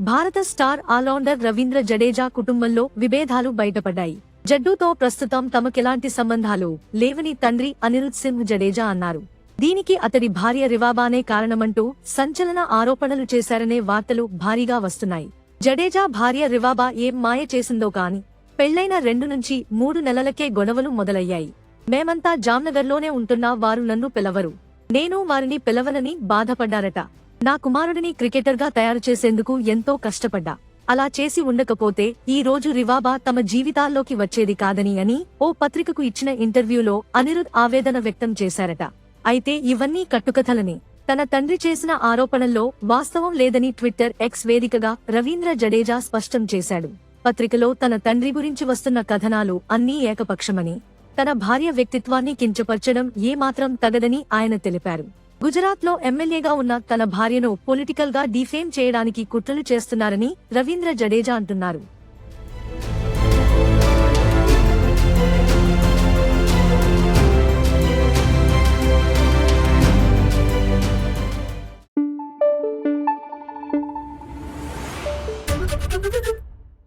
భారత star allrounder Ravindra Jadeja కుటుంబంలో విభేదాలు బయటపడ్డాయి. జడ్డూతో ప్రస్తుతం తమకెలాంటి సంబంధాలు లేవని తండ్రి అనిరుద్ సింగ్ జడేజా అన్నారు. దీనికి అతడి భార్య రివాబానే కారణమంటూ సంచలన ఆరోపణలు చేశారనే వార్తలు భారీగా వస్తున్నాయి. జడేజా భార్య రివాబా ఏం మాయ చేసిందో కాని పెళ్ళైన రెండు నుంచి మూడు నెలలకే గొడవలు మొదలయ్యాయి. మేమంతా జామ్నగర్లోనే ఉంటున్నా వారు నన్ను పిలవరు. నేను వారిని పిలవనని బాధపడ్డారట. నా కుమారుడిని క్రికెటర్గా తయారు చేసేందుకు ఎంతో కష్టపడ్డా. అలా చేసి ఉండకపోతే ఈ రోజు రివాబా తమ జీవితాల్లోకి వచ్చేది కాదని అని ఓ పత్రికకు ఇచ్చిన ఇంటర్వ్యూలో అనిరుద్ ఆవేదన వ్యక్తం చేశారట. అయితే ఇవన్నీ కట్టుకథలనే. తన తండ్రి చేసిన ఆరోపణల్లో వాస్తవం లేదని ట్విట్టర్ ఎక్స్ వేదికగా రవీంద్ర జడేజా స్పష్టం చేశాడు. పత్రికలో తన తండ్రి గురించి వస్తున్న కథనాలు అన్నీ ఏకపక్షమని తన భార్య వ్యక్తిత్వాన్ని కించపరచడం ఏమాత్రం తగదని ఆయన తెలిపారు. గుజరాత్లో ఎమ్మెల్యేగా ఉన్న తన భార్యను పొలిటికల్గా డిఫేమ్ చేయడానికి కుట్రలు చేస్తున్నారని రవీంద్ర జడేజా అంటున్నారు